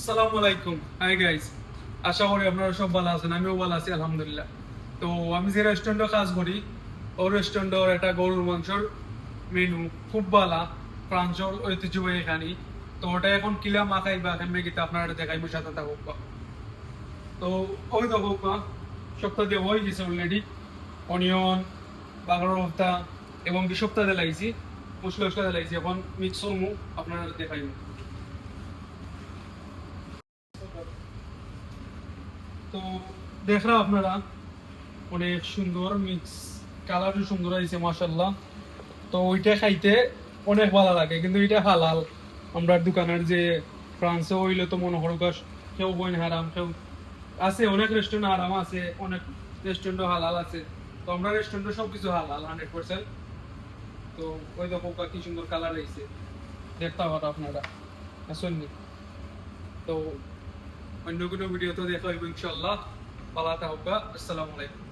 আসসালামু আলাইকুম। Hi guys আশা করি আপনারা সব ভালো আছেন, আমিও ভালো আছি, আলহামদুলিল্লাহ। তো আমি যে রেস্টুরেন্টে কাজ করি রেস্টুরেন্টের একটা গরুর মাংসর মেনু খুব ভালো ঐতিহ্যবাহী তো ওটা এখন কিলা মাখাই বা আপনারা থাকুক তো ওই সপ্তাহ দিয়ে হয়ে গেছে অলরেডি অনিয়ন বাগানোর হপ্তা এবং কি সপ্তাহে লাইছি মশলা মশলা লাইছি এখন মিক্স করব, আপনারা দেখাইব। তো দেখরা আপনারা অনেক সুন্দর মিক্স কালারও সুন্দর হয়েছে মাসাল্লাহ তো ওইটা খাইতে অনেক ভালো লাগে, কিন্তু এটা হালাল। আমরা দোকানের যে ফ্রান্সে হইলে তো মনে গাছ কেউ বইন হারাম, কেউ আছে, অনেক রেস্টুরেন্ট আরাম আছে, অনেক রেস্টুরেন্টও হালাল আছে। তো আমরা রেস্টুরেন্টে সব কিছু হালাল হান্ড্রেড পার্সেন্ট তো ওই দেখো কি সুন্দর কালার হয়েছে দেখতে পারো আপনারা, আসেননি। তো অন্য কোনো ভিডিও তো দেখা হইব ইনশাল্লাহ পালাতে থাকুক আসসালামু আলাইকুম।